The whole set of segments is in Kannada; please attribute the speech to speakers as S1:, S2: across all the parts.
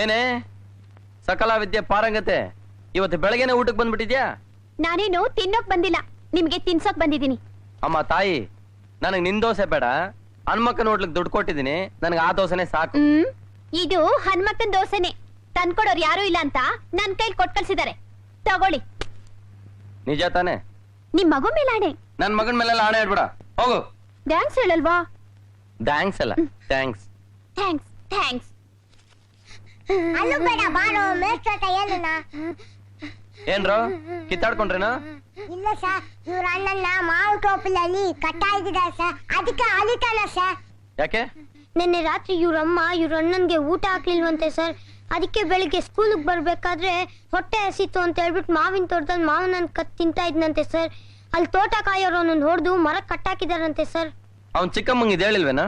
S1: ಏನೇ? ಸಕಲ ವಿದ್ಯೆ ಪಾರಂಗತೆ. ಇವತ್ತು ಬೆಳಗ್ಗೆನೆ ಊಟಕ್ಕೆ ಬಂದ್ಬಿಟ್ಟಿದ್ಯಾ?
S2: ನಾನೇನು ತಿನ್ನೋಕ್ ಬಂದಿಲ್ಲ. ನಿಮ್ಗೆ ತಿನ್ಸೋಕ್ ಬಂದಿದ್ದೀನಿ.
S1: ಅಮ್ಮ ತಾಯಿ ನನಗೆ ನಿನ್ ದೋಸೆ ಬೇಡ. ಹನ್ಮಕ್ಕ ನೋಡ್ಲಿಕ್ಕೆ ದುಡ್ಡು ಕೊಟ್ಟಿದ್ದೀನಿ. ನನಗೆ ಆ ದೋಸೆನೆ ಸಾಕು.
S2: ಹ್ಮ್ ಇದು ಹನುಮಕ್ಕನ್ ದೋಸೆನೆ. ತಂದ್ಕೊಡೋರು ಯಾರು ಇಲ್ಲ ಅಂತ ನನ್ ಕೈಲಿ ಕೊಟ್ ಕಳ್ಸಿದಾರೆ ತಗೊಳ್ಳಿ.
S1: ನಿಜ ತಾನೆ?
S2: ನಿಮ್ ಮಗು ಮೇಲಾಣೆ
S1: ನನ್ ಮಗನ ಮೇಲೆಲ್ಲ ಆಣೆ ಹೇಳ್ಬಿಡ ಹೋಗು.
S2: ಡ್ಯಾನ್ಸ್ ಹೇಳಲ್ವಾ?
S1: ಥ್ಯಾಂಕ್ಸ್ ಅಲ್ಲ. ಥ್ಯಾಂಕ್ಸ್
S2: ಥ್ಯಾಂಕ್ಸ್ ಥ್ಯಾಂಕ್ಸ್
S3: ಅಲ್ಲೂ ಬೇಡ ಬಾರೋ ಮೇಲ್ಚೋಟ ಏನನ್ನ
S1: ಏನ್ರೋ? ಕಿತ್ತಾಡ್ಕೊಂಡ್ರೇನಾ?
S3: ಇಲ್ಲ ಸರ್ ಇವ್ರ ಅಣ್ಣನ್ನ ಮಾವು ಟೋಪಿಲಲ್ಲಿ ಕಟ್ಟಾಯಿದ್ದಾರೆ ಸರ್. ಅದಕ್ಕೆ ಅಲಿತಾನ ಸರ್.
S1: ಯಾಕೆ?
S3: ನಿನ್ನೆ ರಾತ್ರಿ ಇವ್ರಮ್ಮ ಇವ್ರ ಅಣ್ಣನ್ಗೆ ಊಟ ಹಾಕ್ಲಿಲ್ವಂತೆ ಸರ್. ಅದಕ್ಕೆ ಬೆಳಿಗ್ಗೆ ಸ್ಕೂಲಿಗೆ ಬರಬೇಕಾದ್ರೆ ಹೊಟ್ಟೆ ಹಸಿತು ಅಂತ ಹೇಳ್ಬಿಟ್ಟು ಮಾವಿನ ತೋಟದಲ್ಲಿ ಮಾವಿನ ಹಣ್ಣ್ ಕತ್ ತಿಂತಾ ಇದ್ನಂತೆ ಸರ್. ಅಲ್ಲಿ ತೋಟ ಕಾಯೋರನ್ನ ಹೊಡೆದು ಮರ ಕಟ್ಟಾಕಿದಾರಂತೆ ಸರ್.
S1: ಅವ್ನ್ ಚಿಕ್ಕಮ್ಮಂಗೆ ಹೇಳಿಲ್ವೇನಾ?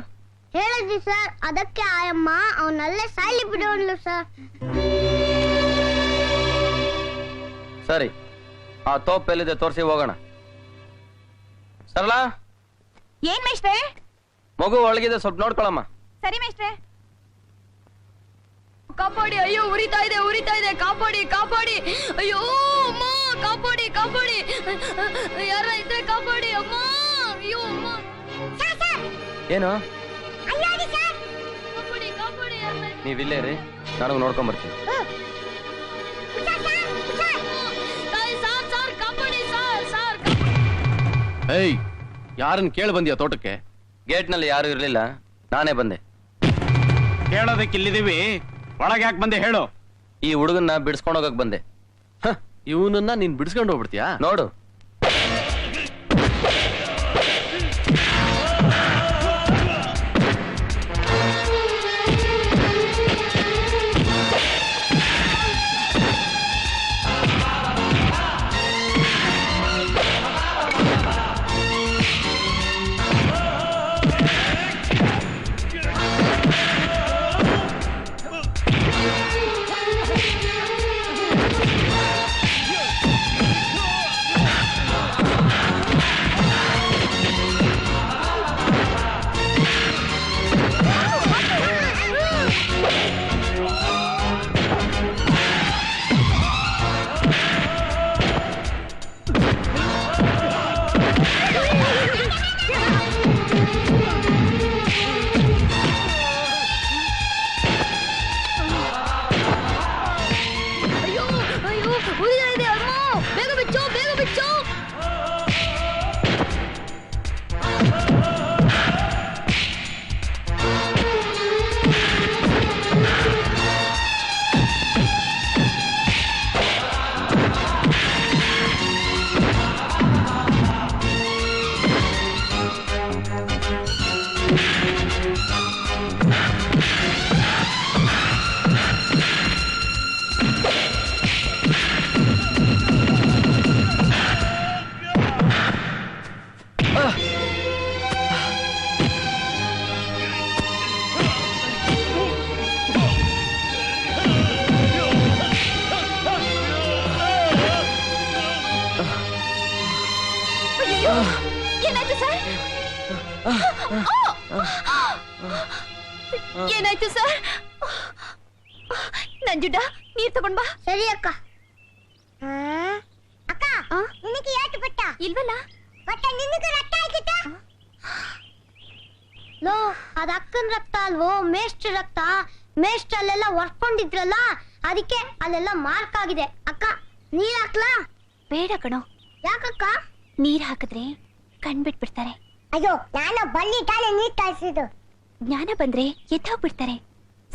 S3: ಹೇಳಿದ್ವಿ ಸರ್. ಅದಕ್ಕೆ ಆಯಮ್ಮ ಅವನಲ್ಲೇ ಸಾಯ್ಲಿ ಬಿಡೋಣ ಸರ್.
S1: ಸರಿ ಆ ತೋಪ್ ಎಲ್ಲಿದೆ ತೋರಿಸಿ ಹೋಗೋಣ. ಸರಳ?
S2: ಏನ್ ಮೇಷ್ಟ್ರೆ?
S1: ಮಗು ಒಳಗಿದೆ ಸ್ವಲ್ಪ ನೋಡ್ಕೊಳಮ್ಮ.
S2: ಸರಿ ಮೇಷ್ಟ್ರೆ. ಕಾಪಾಡಿ ಅಯ್ಯೋ ಉರಿತಾ ಇದೆ ಉರಿತಾ ಇದೆ. ಕಾಪಾಡಿ ಕಾಪಾಡಿ. ಅಯ್ಯೋ ಅಮ್ಮ ಕಾಪಾಡಿ ಕಾಪಾಡಿ. ಯಾರ ಇದ್ರೆ ಕಾಪಾಡಿ ಅಮ್ಮ. ಅಯ್ಯೋ ಅಮ್ಮ.
S1: ಏನು? ನೀವಿಲ್ಲೇ ರೀ ನಾನು ನೋಡ್ಕೊಂಡ್ ಬರ್ತೀನಿ
S2: ತಾಯಿ, ಸಾರ್ ಸಾರ್ ಕಾಪಾಡಿ ಸಾರ್ ಸಾರ್.
S4: ಏಯ್ ಯಾರನ್ನ ಕೇಳಿ ಬಂದಿಯ ತೋಟಕ್ಕೆ?
S1: ಗೇಟ್ನಲ್ಲಿ ಯಾರು ಇರಲಿಲ್ಲ ನಾನೇ ಬಂದೆ.
S4: ಕೇಳೋದಕ್ಕೆ ಇಲ್ಲಿದೀವಿ ಒಳಗೆ ಯಾಕೆ ಬಂದೆ ಹೇಳು.
S1: ಈ ಹುಡುಗನ್ನ ಬಿಡಿಸ್ಕೊಂಡು ಹೋಗಕ್ ಬಂದೆ.
S4: ಇವನನ್ನ ನೀನ್ ಬಿಡಿಸ್ಕೊಂಡು ಹೋಗ್ಬಿಡ್ತೀಯಾ?
S1: ನೋಡು
S2: ಏನಾಯ್ತು ಸರ್? ನಂಜುಡ ನೀರ್ ತಗೊಂಡ್ ಬಾ.
S3: ಸರಿ ಅಕ್ಕ. ಅಕ್ಕ ನಿನಗೆ ಯಾಕೆ ಬಟ್ಟ?
S2: ಇಲ್ವಲ್ಲ?
S3: ಬಟ್ಟ ನಿನಗೆ ರಕ್ತ ಆಯ್ತಿತ್ತ ಲೋ ಅದ ಅಕ್ಕನ ರಕ್ತ ಅಲ್ವೋ? ಮೇಷ್ಟ್ ರಕ್ತ? ಮೇಷ್ಟ್ರ ಅಲ್ಲೆಲ್ಲ ಒರ್ಕೊಂಡಿದ್ರಲ್ಲ? ಅದಕ್ಕೆ ಅಲ್ಲೆಲ್ಲ ಮಾರ್ಕ್ ಆಗಿದೆ. ಅಕ್ಕ ನೀರ್ ಹಾಕ್ಲಾ?
S2: ಬೇಡ ಕಣೋ.
S3: ಯಾಕಕ್ಕ?
S2: ನೀರ್ ಹಾಕಿದ್ರೆ ಕಣ್ ಬಿಟ್ಬಿಡ್ತಾರೆ
S3: ಅಯ್ಯೋ ನಾನು ಬನ್ನಿ ತಾನೇ ನೀರ್ ಕಾಯಿಸಿದ್ದು
S2: ಜ್ಞಾನ ಬಂದ್ರೆ ಎದ್ದೋಗ್ಬಿಡ್ತಾರೆ.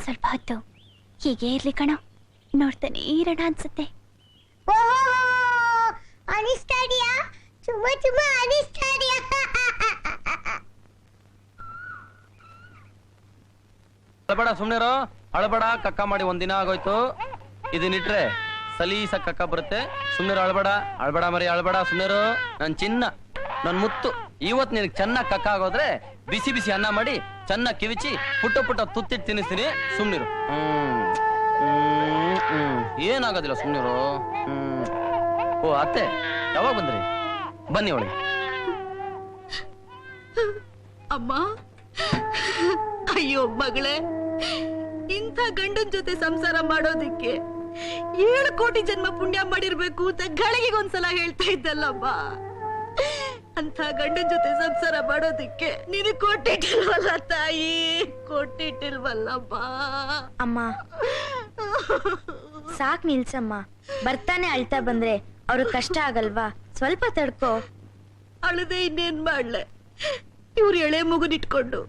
S2: ಸ್ವಲ್ಪ ಹೊತ್ತು ಹೀಗೆ ಇರ್ಲಿ ಕಣೋ. ನೋಡ್ತಾನೆ ಇರೋಣ ಅನ್ಸುತ್ತೆ.
S3: ಓಹೋ ಸುಮ್ನೆ ಚುಮ್ಮ ಚುಮ್ಮ ಅಳಬಡ
S1: ಅಳಬೇಡ ಸುಮ್ನೆರೋ. ಅಳಬೇಡ ಕಕ್ಕ ಮಾಡಿ ಒಂದಿನ ಆಗೋಯ್ತು. ಇದನ್ನಿಟ್ರೆ ಸಲೀಸ ಕಕ್ಕ ಬರುತ್ತೆ. ಸುಮ್ನೆ ಅಳಬೇಡ. ಅಳಬೇಡ ಮರಿ ಅಳಬೇಡ ಸುಮ್ನೆ ನನ್ ಚಿನ್ನ ನನ್ ಮುತ್ತು. ಇವತ್ ನಿನಗೆ ಚೆನ್ನಾಗ್ ಕಕ್ಕಾಗೋದ್ರೆ ಬಿಸಿ ಬಿಸಿ ಅನ್ನ ಮಾಡಿ ಚೆನ್ನಾಗ್ ಕಿವಿಚಿ ಪುಟ್ಟ ಪುಟ್ಟ ತುತ್ತಿಟ್ಟು ತಿನ್ನಿಸ್ತೀನಿ. ಸುಮ್ನಿರು. ಏನಾಗೋದಿಲ್ಲ ಸುಮ್ನಿರು. ಓ, ಅತ್ತೆ, ಯಾವಾಗ ಬಂದ್ರಿ? ಬನ್ನಿ ಅವಳಿ
S2: ಅಮ್ಮ.
S5: ಅಯ್ಯೋ, ಮಗಳೇ. ಇಂಥ ಗಂಡನ ಜೊತೆ ಸಂಸಾರ ಮಾಡೋದಿಕ್ಕೆ ಏಳು ಕೋಟಿ ಜನ್ಮ ಪುಣ್ಯ ಮಾಡಿರ್ಬೇಕು ಅಂತ ಗಳಿಗೆಗೊಂದ್ಸಲ ಹೇಳ್ತಾ ಇದ್ದಲ್ಲಮ್ಮ. ಅಂತ ಗಂಡನ ಜೊತೆ ಸಂಸಾರ ಮಾಡೋದಿಕ್ಕೆ ನೀನು ಕೊಟ್ಟಿಟ್ಟಿಲ್ವಲ್ಲ ತಾಯಿ? ಕೊಟ್ಟಿಟ್ಟಿಲ್ವಲ್ಲಮ್ಮ
S2: ಅಮ್ಮ ಸಾಕ್ ನಿಲ್ಸಮ್ಮ. ಬರ್ತಾನೆ ಅಳ್ತಾ ಬಂದ್ರೆ ಅವ್ರ ಕಷ್ಟ ಆಗಲ್ವಾ? ಸ್ವಲ್ಪ ತಡ್ಕೋ.
S5: ಅಳದೆ ಇನ್ನೇನ್ ಮಾಡ್ಲೆ? ಇವ್ರು ಎಳೆ ಮಗುನಿಟ್ಕೊಂಡು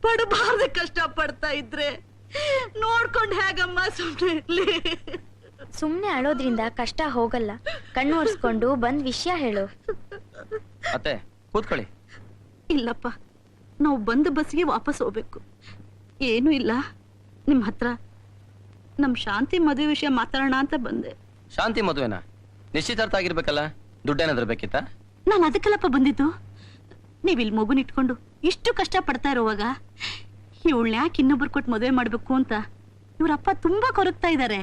S5: ಪಡಬಾರ್ದೆ ಕಷ್ಟ ಪಡ್ತಾ ಇದ್ರೆ ನೋಡ್ಕೊಂಡ್ ಹೇಗಮ್ಮ ಸುಮ್ನೆ ಇರ್ಲಿ?
S2: ಸುಮ್ನೆ ಅಳೋದ್ರಿಂದ ಕಷ್ಟ ಹೋಗಲ್ಲ. ಕಣ್ಣು ಒರ್ಸ್ಕೊಂಡು ಬಂದ್ ವಿಷಯ ಹೇಳು.
S1: ಅತ್ತೆ ಕೂತ್ಕೊಳ್ಳಿ.
S5: ಇಲ್ಲಪ್ಪ ನಾವು ಬಂದ ಬಸ್ಗೆ ವಾಪಸ್ ಹೋಗ್ಬೇಕು. ಏನು ಇಲ್ಲ. ನಿಮ್ ಹತ್ರ ನಮ್ ಶಾಂತಿ ಮದುವೆ ವಿಷಯ ಮಾತಾಡೋಣ ಅಂತ ಬಂದೆ.
S1: ಶಾಂತಿ ಮದುವೆನಾ? ನಿಶ್ಚಿತಾರ್ಥ ಆಗಿರ್ಬೇಕಲ್ಲ ದುಡ್ಡೇನಾದ್ರೂ ಬೇಕಿತ್ತ?
S5: ನಾನು ಅದಕ್ಕಲ್ಲಪ್ಪ ಬಂದಿದ್ದು. ನೀವ್ ಇಲ್ಲಿ ಮಗುನ ಇಟ್ಕೊಂಡು ಇಷ್ಟು ಕಷ್ಟ ಪಡ್ತಾ ಇರುವಾಗ ಇವಳನ್ನ ಯಾಕೆ ಇನ್ನೊಬ್ರು ಕೊಟ್ಟು ಮದುವೆ ಮಾಡ್ಬೇಕು ಅಂತ ಇವ್ರಪ್ಪ ತುಂಬಾ ಕೊರಗ್ತಾ ಇದ್ದಾರೆ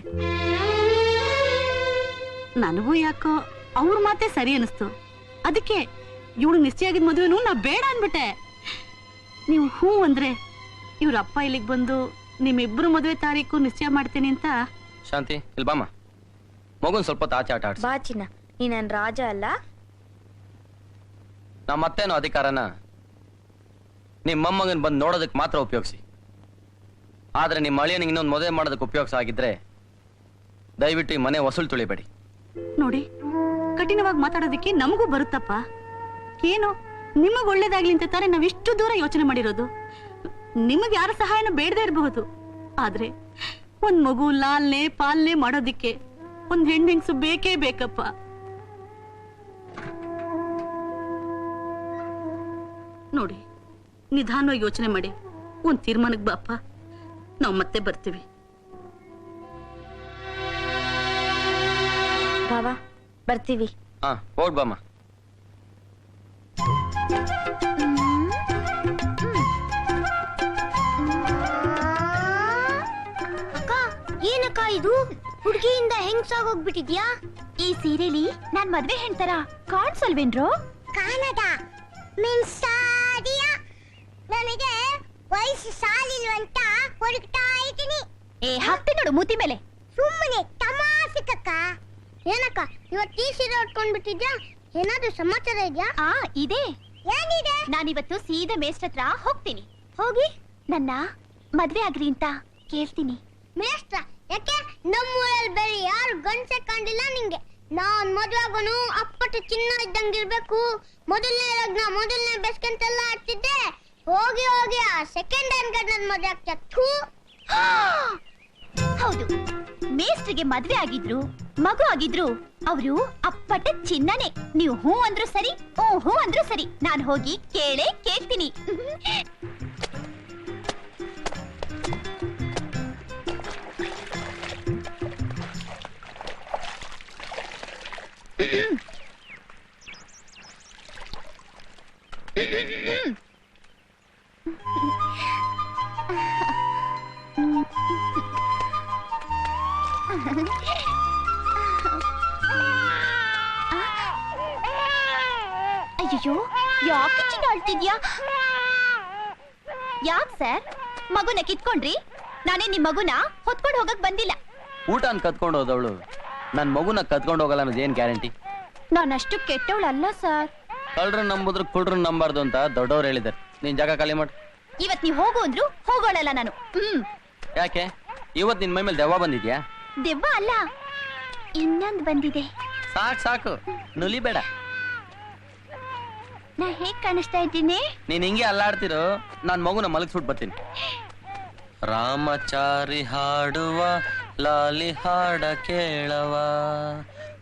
S5: ನನಗೂ ಯಾಕೋ ಅವ್ರ ಮಾತೇ ಸರಿ ಅನಿಸ್ತು. ಅದಕ್ಕೆ ಇವಳು ನಿಶ್ಚಯ ಆಗಿದ್ ಮದುವೆನು ನಾ ಬೇಡ ಅನ್ಬಿಟ್ಟೆ ನೀವು ಹೂ ಅಂದ್ರೆ ಇವ್ರ ಅಪ್ಪ ಇಲ್ಲಿಗೆ ಬಂದು ನಿಮ್ಮಿಬ್ರು ಮದುವೆ ತಾರೀಕು ನಿಶ್ಚಯ ಮಾಡ್ತೀನಿ ಅಂತ.
S1: ಶಾಂತಿ ಇಲ್ಲಿ ಬಾಮ್ಮ. ಮಗುನ್ ಸ್ವಲ್ಪ ಹೊತ್ತು ಆಚೆ ಆಟ ಆಡ್ಸಿ.
S2: ಬಾ ಚಿನ್ನ ನೀ ನನ್ ರಾಜ ಅಲ್ಲ?
S1: ನಾ ಮತ್ತೇನು ಅಧಿಕಾರನ? ನಿಮ್ಮ ಮೊಮ್ಮಗನ್ ಬಂದು ನೋಡೋದಕ್ಕೆ ಮಾತ್ರ ಉಪಯೋಗಿಸಿ. ಆದ್ರೆ ನಿಮ್ಮ ಅಳಿಯನಿಗೆ ಇನ್ನೊಂದು ಮದುವೆ ಮಾಡೋದಕ್ಕೆ ಉಪಯೋಗಿಸ ಆಗಿದ್ರೆ ದಯವಿಟ್ಟು ಈ ಮನೆ ವಸೂಲ್ ತುಳಿಬೇಡಿ.
S5: ನೋಡಿ ಕಠಿಣವಾಗಿ ಮಾತಾಡೋದಕ್ಕೆ ನಮಗೂ ಬರುತ್ತಪ್ಪ. ಏನು? ನಿಮಗ್ ಒಳ್ಳೇದಾಗ್ಲಿ ಅಂತ ತಾನೇ ನಾವ್ ಇಷ್ಟು ದೂರ ಯೋಚನೆ ಮಾಡಿರೋದು. ನಿಮಗೆ ಯಾರ ಸಹಾಯನೂ ಬೇಡದೇ ಇರಬಹುದು. ಆದ್ರೆ ಒಂದ್ ಮಗು ಲಾಲ್ನೆ ಪಾಲ್ನೆ ಮಾಡೋದಿಕ್ಕೆ ಒಂದ್ ಹೆಣ್ಣೆಂಗ್ಸು ಬೇಕೇ ಬೇಕಪ್ಪ. ನೋಡಿ ನಿಧಾನವಾಗಿ ಯೋಚನೆ ಮಾಡಿ. ಒಂದ್ ತೀರ್ಮಾನಕ್ಕೆ ಬಾಪ್ಪ. ನಾವು ಮತ್ತೆ ಬರ್ತೀವಿ.
S2: ಬಾವಾ ಬರ್ತೀವಿ.
S1: ಹಾ ಹೋಗ್ ಬಾಮ್ಮ.
S3: ಅಕ್ಕ ಏನಕ್ಕ ಇದು? ಹುಡುಗಿಯಿಂದ ಹೆಂಗ್ಸಾಗೋಗ್ಬಿಟ್ಟಿದ್ಯಾ?
S2: ಈ ಸೀರೆಲಿ ನಾನ್ ಮದ್ವೆ ಹೆಣ್ತರ? ಕಾಣ್ಸಲ್ವೇನ್ರು?
S3: ಕಾಣದ. ಮೀನ್ಸ್ ಸಾದಿಯಾ ನನಗೆ ವಯಸ್ಸು ಸಾಲಿಲ್ವಂತ ಹುಡುಕ್ತಾ ಇದ್ದೀನಿ.
S2: ಏ ಹಾಕ್ತಿ ನೋಡು ಮೂತಿ ಮೇಲೆ.
S3: ಸುಮ್ಮನೆ ತಮಾಷೆಕಕ್ಕ. ಏನಕ್ಕ ಇವತ್ತು ಈ ಸೀರೆ ಉಟ್ಕೊಂಡ್ಬಿಟ್ಟಿದ್ಯಾ? ಏನಾದ್ರೂ ಸಮಾಚಾರ ಇದೆಯಾ?
S2: ಆ ಇದೆ.
S3: ಏನಿದೆ
S2: ನಾನಿವತ್ತು ಸೀದಾ ಮೇಸ್ಟ್ ಹತ್ರ ಹೋಗ್ತೀನಿ.
S3: ಹೋಗಿ
S2: ನನ್ನ ಮದ್ವೆ ಆಗ್ರಿ ಅಂತ ಕೇಳ್ತೀನಿ.
S3: ಮೇಷ್ಟ್ರ? ಯಾಕೆ? ನಮ್ಮೂರಲ್ಲಿ ಬೇರೆ ಯಾರು ಗಂಡಸೆ ಕಂಡಿಲ್ಲ ನಿಂಗೆ? ನಾನ್ ಮದ್ವೆ ಆಗೋನು ಅಪ್ಪಟ ಚಿನ್ನ ಇದ್ದಂಗಿರ್ಬೇಕು ಮೊದಲನೇ ಲಗ್ನ ಮೊದಲನೇ ಬೆಸ್ಕಂತೆಲ್ಲ ಆಡ್ತಿದ್ದೆ. ಹೋಗಿ ಹೋಗಿ ಆ ಸೆಕೆಂಡ್ ಹ್ಯಾಂಡ್ ಗಂಡನ ಮದ್ವೆ ಆಗ್ತಾ ಥೂ!
S2: ಹೌದು. ಮೇಸ್ಟ್ರಿಗೆ ಮದ್ವೆ ಆಗಿದ್ರು, ಮಗು ಆಗಿದ್ರು, ಅವರು ಅಪ್ಪಟ ಚಿನ್ನನೆ. ನೀವು ಹೂ ಅಂದ್ರು ಸರಿ, ಓ ಹೂ ಅಂದ್ರು ಸರಿ. ನಾನು ಹೋಗಿ ಕೇಳೇ ಕೇಳ್ತೀನಿ. ಅಯ್ಯೋ ಯಾಕೆ ಚಿನ್ನ ಅಳ್ತಿದ್ಯಾ? ಯಾಕ್ ಸರ್? ಮಗುನ ಕಿತ್ಕೊಂಡ್ರಿ? ನಾನೇ ನಿಮ್ ಮಗುನ ಹೊತ್ಕೊಂಡು ಹೋಗಕ್ ಬಂದಿಲ್ಲ.
S1: ಊಟನ್ ಕತ್ಕೊಂಡು ಹೋದವಳು. ನನ್ನ ಮಗುನ ಕತ್ಕೊಂಡು ಹೋಗಲ್ಲ ಅನ್ನೋದು ಏನ್ ಗ್ಯಾರಂಟಿ?
S2: ನಾನಷ್ಟು ಕೆಟ್ಟವಳಲ್ಲ ಸರ್.
S1: ಕಳ್ರನ್ ನಂಬುದ್ರು ಕುಳ್ರನ್ ನಂಬಾರ್ದು ಅಂತ ದೊಡ್ಡವ್ರು ಹೇಳಿದ್ದಾರೆ. ನೀನ್ ಜಾಗ ಖಾಲಿ ಮಾಡು.
S2: ಇವತ್ ನೀವ್ ಹೋಗು ಅಂದ್ರು ಹೋಗೋಳಲ್ಲ ನಾನು. ಹ್ಮ್.
S1: ಯಾಕೆ? ಇವತ್ ನಿನ್ ಮೈ ಮೇಲೆ ದೆವ್ವ ಬಂದಿದ್ಯಾ?
S2: ದೆವ್ವ ಅಲ್ಲ. ಇನ್ನೊಂದ್ ಬಂದಿದೆ.
S1: ಸಾಕ್ ಸಾಕು. ನುಲಿಬೇಡ.
S2: ನಾ ಹೇಗ್ ಕಾಣಿಸ್ತಾ ಇದ್ದೀನಿ?
S1: ನೀನ್ ಹಿಂಗೆ ಅಲ್ಲಾಡ್ತಿರೋ, ನಾನ್ ಮಗುನ ಮಲಗಿಸ್ಬಿಟ್ ಬರ್ತೀನಿ. ರಾಮಚಾರಿ ಹಾಡುವ, ಲಾಲಿ ಹಾಡ ಕೇಳವ.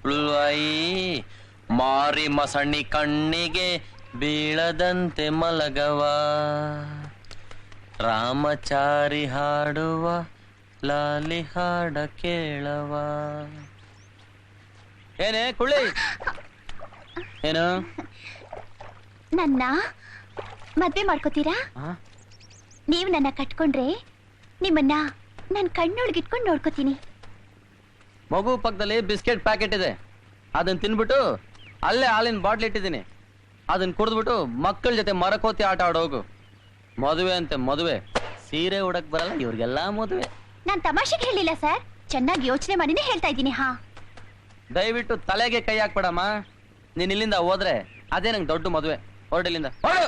S1: ಉಳ್ವಾಯಿ ಮಾರಿ ಮಸಣಿ ಕಣ್ಣಿಗೆ ಬೀಳದಂತೆ ಮಲಗವ. ರಾಮಚಾರಿ ಹಾಡುವ, ಲಾಲಿ ಹಾಡ ಕೇಳವ. ಏನೇ ಕುಳಿ ಏನು?
S2: ನನ್ನ ಮದ್ವೆ ಮಾಡ್ಕೋತೀರಾ? ನೀವು ನನ್ನ ಕಟ್ಕೊಂಡ್ರೆ ನಿಮ್ಮನ್ನ ನನ್ ಕಣ್ಣೊಳಗಿಟ್ಕೊಂಡು ನೋಡ್ಕೋತೀನಿ.
S1: ಮಗು ಪಕ್ಕದಲ್ಲಿ ಬಿಸ್ಕೆಟ್ ಪ್ಯಾಕೆಟ್ ಇದೆ. ಅದನ್ನ ತಿನ್ಬಿಟ್ಟು ಅಲ್ಲೇ ಹಾಲಿನ ಬಾಟ್ಲಿ ಇಟ್ಟಿದ್ದೀನಿ. ಅದನ್ನ ಕುಡಿದ್ಬಿಟ್ಟು ಮಕ್ಕಳ ಜೊತೆ ಮರಕೋತಿ ಆಟ ಆಡೋಗು. ಮದುವೆ ಅಂತೆ ಮದುವೆ. ಸೀರೆ ಉಡಕ್ ಬರಲ್ಲ ಇವ್ರಿಗೆಲ್ಲ ಮದುವೆ.
S2: ನಾನ್ ತಮಾಷೆಗೆ ಹೇಳಿಲ್ಲ ಸರ್. ಚೆನ್ನಾಗಿ ಯೋಚನೆ ಮಾಡಿನೇ ಹೇಳ್ತಾ ಇದ್ದೀನಿ ಹಾ.
S1: ದಯವಿಟ್ಟು ತಲೆಗೆ ಕೈ ಹಾಕ್ಬೇಡಮ್ಮ. ನೀನ್ ಇಲ್ಲಿಂದ ಹೋದ್ರೆ ಅದೇ ನಂಗೆ ದೊಡ್ಡ ಮದುವೆ. ಹೊರಡಿಲ್ಲಿಂದ ಹೊರಡು.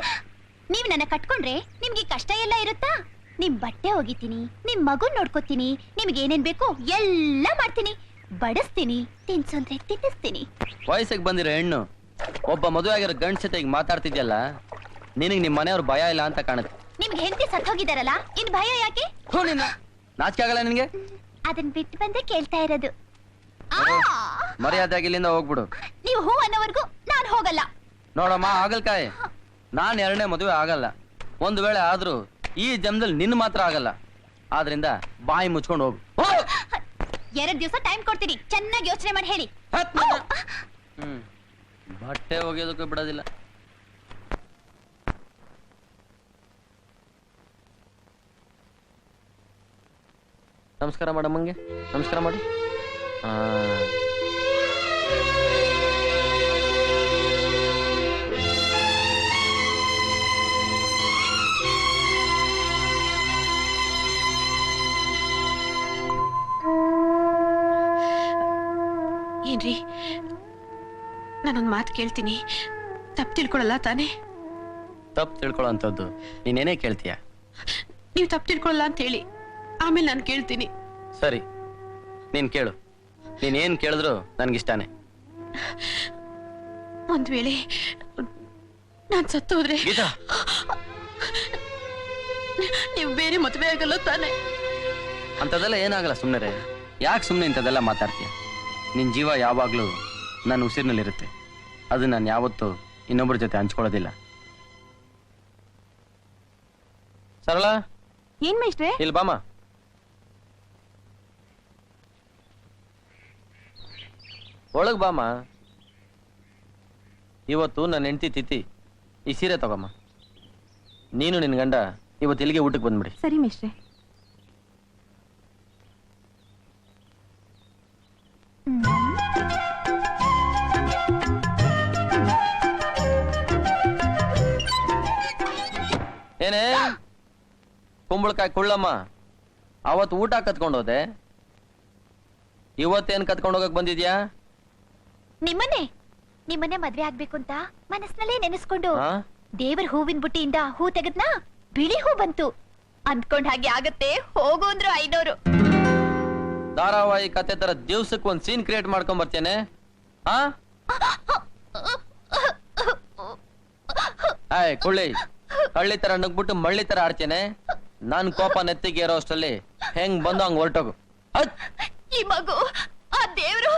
S2: ನೀವ್ ನನ್ನ ಕಟ್ಕೊಂಡ್ರೆ ನಿಮ್ಗೆ ಕಷ್ಟ ಎಲ್ಲ ಇರುತ್ತಾ? ನಿಮ್ ಬಟ್ಟೆ ಒಗಿತೀನಿ ನಿಮ್ ಮಗುನ್ ನೋಡ್ಕೋತೀನಿ ನಿಮ್ಗೆ ಏನೇನ್ ಬೇಕು ಎಲ್ಲ ಮಾಡ್ತೀನಿ. ಬಡಿಸ್ತೀನಿ ತಿನ್ಸಂದ್ರೆ ತಿನ್ನಿಸ್ತೀನಿ.
S1: ವಯಸ್ಸಿಗೆ ಬಂದಿರೋ ಹೆಣ್ಣು ಒಬ್ಬ ಮದುವೆ ಆಗಿರೋ ಗಂಡ್ ಜೊತೆಗೆ ಈಗ ಮಾತಾಡ್ತಿದ್ಯಲ್ಲ ನಿನಗೆ ನಿಮ್ಮ ಮನೆಯವ್ರ ಭಯ ಇಲ್ಲ ಅಂತ ಕಾಣುತ್ತೆ.
S2: ನಿಮ್ಗೆ ಹೆಂಡತಿ ಸತ್ ಹೋಗಿದಾರಲ್ಲ ಇನ್ ಭಯ ಯಾಕೆ?
S1: ನಿನ್ನ. ನಾಚಿಕೆ ಆಗಲ್ಲ ನಿನಗೆ?
S2: ಅದನ್ ಬಿಟ್ಟು ಬಂದೆ ಕೇಳ್ತಾ ಇರೋದು. ಆ!
S1: ಆಗಿಲ್ಲಿಂದ ಇಲ್ಲಿಂದ ಹೋಗ್ಬಿಡು.
S2: ನೀವು ಹೂ ಅನ್ನೋವರೆಗೂ ನಾನ್ ಹೋಗಲ್ಲ.
S1: ನೋಡಮ್ಮ ಆಗಲ್ಕಾಯಿ ನಾನ್ ಎರಡನೇ ಮದುವೆ ಆಗಲ್ಲ. ಒಂದು ವೇಳೆ ಆದ್ರೂ ಈ ಜನ್ಮದಲ್ಲಿ ನಿನ್ನ ಮಾತ್ರ ಆಗಲ್ಲ. ಆದ್ರಿಂದ ಬಾಯಿ ಮುಚ್ಕೊಂಡು ಹೋಗು.
S2: ಎರಡ್ ದಿವಸ ಟೈಮ್ ಕೊಡ್ತೀನಿ. ಚೆನ್ನಾಗಿ ಯೋಚನೆ ಮಾಡಿ ಹೇಳಿ.
S1: ಹ್ಮ್. ಬಟ್ಟೆ ಒಗೆಯೋದಕ್ಕೂ ಬಿಡೋದಿಲ್ಲ. ನಮಸ್ಕಾರ ಮಾಡಮ್ಮಂಗೆ ನಮಸ್ಕಾರ ಮಾಡಿ. ಆ.
S6: ನಾನೊಂದ್ ಮಾತು ಕೇಳ್ತೀನಿ. ತಪ್ಪು ತಿಳ್ಕೊಳಲ್ಲ ತಾನೇ?
S1: ತಪ್ಪು ತಿಳ್ಕೊಳ್ಳೋ ಅಂಥದ್ದು ನೀನೇನೇ ಕೇಳ್ತೀಯ?
S6: ನೀವು ತಪ್ಪು ತಿಳ್ಕೊಳ್ಳಲ್ಲ ಅಂತ ಹೇಳಿ. ಆಮೇಲೆ ನಾನು ಕೇಳ್ತೀನಿ.
S1: ಸರಿ. ನೀನ್ ಕೇಳು. ನೀನೇನ್ ಕೇಳಿದ್ರು ನನ್ಗಿಷ್ಟಾನೆ.
S6: ಒಂದ್ ವೇಳೆ ನಾನ್ ಸತ್ತು ಹೋದ್ರೆ
S1: ಗೀತಾ!
S6: ನೀವು ಬೇರೆ ಮದುವೆ ಆಗಲ್ಲ ತಾನೆ?
S1: ಅಂಥದ್ದೆಲ್ಲ ಏನಾಗಲ್ಲ ಸುಮ್ಮನೆ ಯಾಕೆ ಸುಮ್ಮನೆ ಇಂಥದೆಲ್ಲ ಮಾತಾಡ್ತೀಯ? ನಿನ್ ಜೀವ ಯಾವಾಗ್ಲೂ ನನ್ನ ಉಸಿರಿನಲ್ಲಿರುತ್ತೆ. ಅದು ನಾನು ಯಾವತ್ತೂ ಇನ್ನೊಬ್ಬರ ಜೊತೆ ಹಂಚ್ಕೊಳ್ಳೋದಿಲ್ಲ. ಸರಳ?
S2: ಏನ್ ಮೇಷ್ಟ್ರೆ?
S1: ಇಲ್ಲಿ ಬಾಮ ಒಳಗ್ ಬಾಮ ಇವತ್ತು ನನ್ನ ಹೆಂಡತಿ ತಿತಿ ಈ ಸೀರೆ ತಗೋಮ್ಮ. ನೀನು ನಿನ್ ಗಂಡ ಇವತ್ತು ಇಲ್ಲಿಗೆ ಊಟಕ್ಕೆ ಬಂದ್ಬಿಡಿ.
S2: ಸರಿ ಮೇಷ್ಟ್ರೆ.
S1: ಕುಂಬಳಕಾಯಿ ಕುಳ್ಳಮ್ಮ ಅವತ್ತು ಊಟ ಕತ್ಕೊಂಡು ಹೋದೆ. ಇವತ್ತೇನ್ ಕತ್ಕೊಂಡು ಹೋಗಕ್ ಬಂದಿದ್ಯಾ?
S2: ನಿಮ್ಮನೆ ನಿಮ್ಮನೆ ಮದ್ವೆ ಆಗ್ಬೇಕು ಅಂತ ಮನಸ್ನಲ್ಲೇ ನೆನೆಸ್ಕೊಂಡು
S1: ಆ?
S2: ದೇವರ ಹೂವಿನ ಬುಟ್ಟಿಯಿಂದ ಹೂ ತೆಗದ್ನಾ ಬಿಳಿ ಹೂ ಬಂತು. ಅಂದ್ಕೊಂಡ್ ಹಾಗೆ ಆಗತ್ತೆ ಹೋಗು ಅಂದ್ರು ಐನೂರು.
S1: ಧಾರಾವಾಹಿ ಕತೆ ತರ ದಿವ್ಸಕ್ಕೆ ಒಂದ್ ಸೀನ್ ಕ್ರಿಯೇಟ್ ಮಾಡ್ಕೊಂಡ್ ಬರ್ತೇನೆ. ಆಯ್ ಕುಳ್ಳಿ ಹಳ್ಳಿ ತರ ನುಗ್ಬಿಟ್ಟು ಮಳ್ಳಿ ತರ ಆಡ್ತೇನೆ. ನನ್ ಕೋಪ ನೆತ್ತಿಗೆ ಇರೋ ಅಷ್ಟರಲ್ಲಿ ಹೆಂಗ್ ಬಂದು ಹಂಗ್ ಹೊರಟೋಗು.
S2: ಈ ಮಗು ಆ ದೇವ್ರು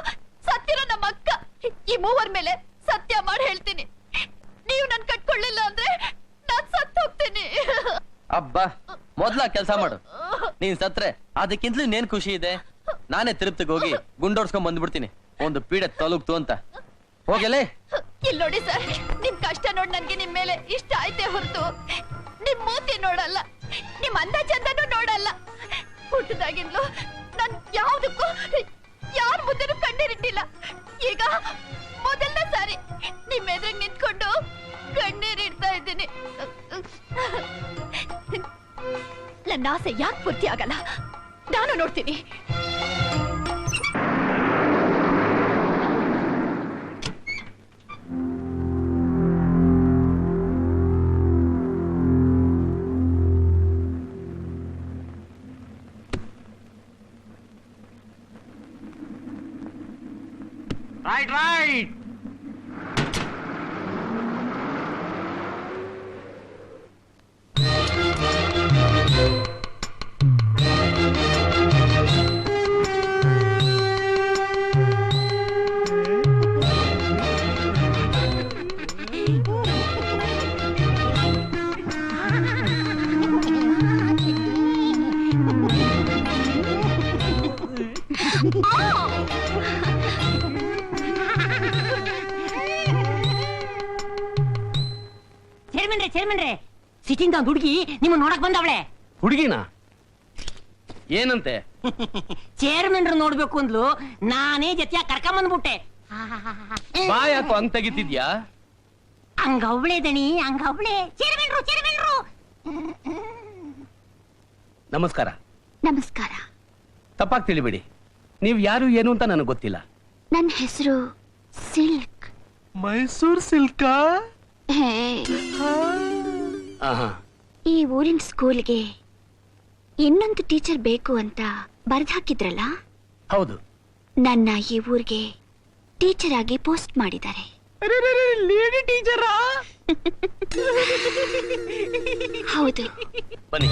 S2: ಸತ್ತಿರೋ ನಮ್ಮ ಅಕ್ಕ. ಈ ಮೂವರ್ ಮೇಲೆ ಸತ್ಯ ಮಾಡಿ ಹೇಳ್ತೀನಿ. ನೀವು ನನ್ ಕಟ್ಕೊಳ್ಳಿಲ್ಲ ಅಂದ್ರೆ ನಾನ್ ಸತ್ ಹೋಗ್ತೀನಿ.
S1: ಅಬ್ಬಾ ಮೊದ್ಲ ಕೆಲ್ಸ ಮಾಡು. ನೀನ್ ಸತ್ರೆ ಅದಕ್ಕಿಂತಲೂ ಇನ್ನೇನ್ ಖುಷಿ ಇದೆ? ನಾನೇ ತಿರುಪ್ತಿಗೆ ಹೋಗಿ ಗುಂಡೋಡ್ಸ್ಕೊಂಡ್ ಬಂದ್ಬಿಡ್ತೀನಿ. ಒಂದು ಪೀಡೆ ತಲುಪ್ತು ಅಂತ. ಹೋಗಲೇ?
S2: ಇಲ್ಲಿ ನೋಡಿ ಸರ್ ನಿಮ್ ಕಷ್ಟ ನೋಡಿ ನನ್ಗೆ ನಿಮ್ ಮೇಲೆ ಇಷ್ಟ ಆಯ್ತೆ ಹೊರತು. ನಿಮ್ ಮೂತಿ ನೋಡಲ್ಲ. ನಿಮ್ ಅಂದ ಚಂದನೂ ನೋಡಲ್ಲ. ಹುಟ್ಟದಾಗಿಂದ್ಲು ನನ್ ಯಾವ್ದಕ್ಕೂ, ಯಾರ ಮುಂದೆನೂ ಕಣ್ಣೀರಿಟ್ಟಿಲ್ಲ. ಈಗ ಮೊದಲನೇ ಸಾರಿ ನಿಮ್ ಎದುರಿಗೆ ನಿಂತ್ಕೊಂಡು ಕಣ್ಣೀರಿಡ್ತಾ ಇದ್ದೀನಿ. ನನ್ನ ಆಸೆ ಯಾಕೆ ಪೂರ್ತಿ ಆಗಲ್ಲ? ನಾನು ನೋಡ್ತೀನಿ.
S7: ಚೇರ್ಮನ್ರೆ ಚೇರ್ಮನ್ರೆ. ಸಿಟಿಂದ ಒಂದು ಹುಡುಗಿ ನಿಮ್ಮ ನೋಡಕ್ ಬಂದವಳೆ
S1: ಹುಡುಗಿನ? ಏನಂತೆ?
S7: ಚೇರ್ಮನ್ ನೋಡ್ಬೇಕು ಅಂದ್ಲು ನಾನೇ ಜೊತೆ ಕರ್ಕೊಂಡ್ ಬಂದ್ಬಿಟ್ಟೆ.
S1: ಬಾ ಯಾಕೋ ಹಂಗ್ ತೆಗಿತಿದ್ಯಾ?
S7: ಹಂಗವ್ಳೆ ದಣಿ ಹಂಗವ್ಳೆ ಚೇರ್ಮನ್ರು ಚೇರ್ಮನ್ರು.
S8: ನಮಸ್ಕಾರ.
S9: ನಮಸ್ಕಾರ.
S8: ತಪ್ಪಾಗಿ ತಿಳಿಬಿಡಿ. ನೀವು ಯಾರು ಏನು ಅಂತ ನನಗೆ ಗೊತ್ತಿಲ್ಲ.
S9: ನನ್ನ ಹೆಸರು ಸಿಲ್ಕ್.
S8: ಮೈಸೂರ್ ಸಿಲ್ಕಾ?
S9: ಈ ಊರಿನ ಸ್ಕೂಲ್ಗೆ ಇನ್ನೊಂದು ಟೀಚರ್ ಬೇಕು ಅಂತ ಬರೆದ ಹಾಕಿದ್ರಲ್ಲ?
S8: ಹೌದು.
S9: ನನ್ನ ಈ ಊರಿಗೆ ಟೀಚರ್ ಆಗಿ ಪೋಸ್ಟ್ ಮಾಡಿದ್ದಾರೆ. ಹೌದು.
S8: ಬನ್ನಿ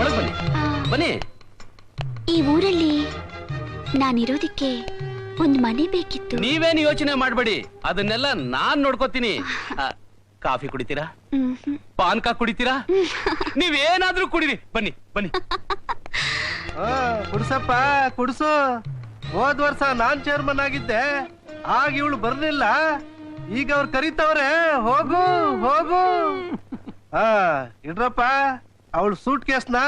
S8: ಒಳಗ್ ಬನ್ನಿ.
S9: ಆ,
S8: ಬನ್ನಿ.
S9: ಈ ಊರಲ್ಲಿ ನಾನಿರೋದಕ್ಕೆ ಒಂದು ಮನೆ ಬೇಕಿತ್ತು.
S8: ನೀವೇನು ಯೋಚನೆ ಮಾಡಬೇಡಿ. ಅದನ್ನೆಲ್ಲ ನಾನ್ ನೋಡ್ಕೋತೀನಿ. ಕಾಫಿ ಕುಡಿತೀರಾ. ಪಾನ್ಕ ಕುಡಿತೀರಾ? ನೀವೇನಾದ್ರೂ ಕುಡಿರಿ. ಬನ್ನಿ ಬನ್ನಿ.
S10: ಕುಡ್ಸಪ್ಪ ಕುಡ್ಸು. ಹೋದ್ ವರ್ಷ ನಾನ್ ಚೇರ್ಮನ್ ಆಗಿದ್ದೆ. ಆಗ ಇವಳು ಬರ್ಲಿಲ್ಲ. ಈಗ ಅವ್ರು ಕರೀತವ್ರೆ ಹೋಗು ಹೋಗು. ಆ ಇಡ್ರಪ್ಪ ಅವಳು ಸೂಟ್ ಕೇಸ್ನ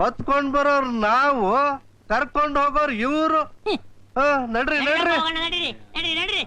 S10: ಹೊತ್ಕೊಂಡ್ ಬರೋರು ನಾವು ಕರ್ಕೊಂಡ್ ಹೋಗೋರು ಇವ್ರು. ನಡ್ರಿ
S7: ನಡೀರಿ.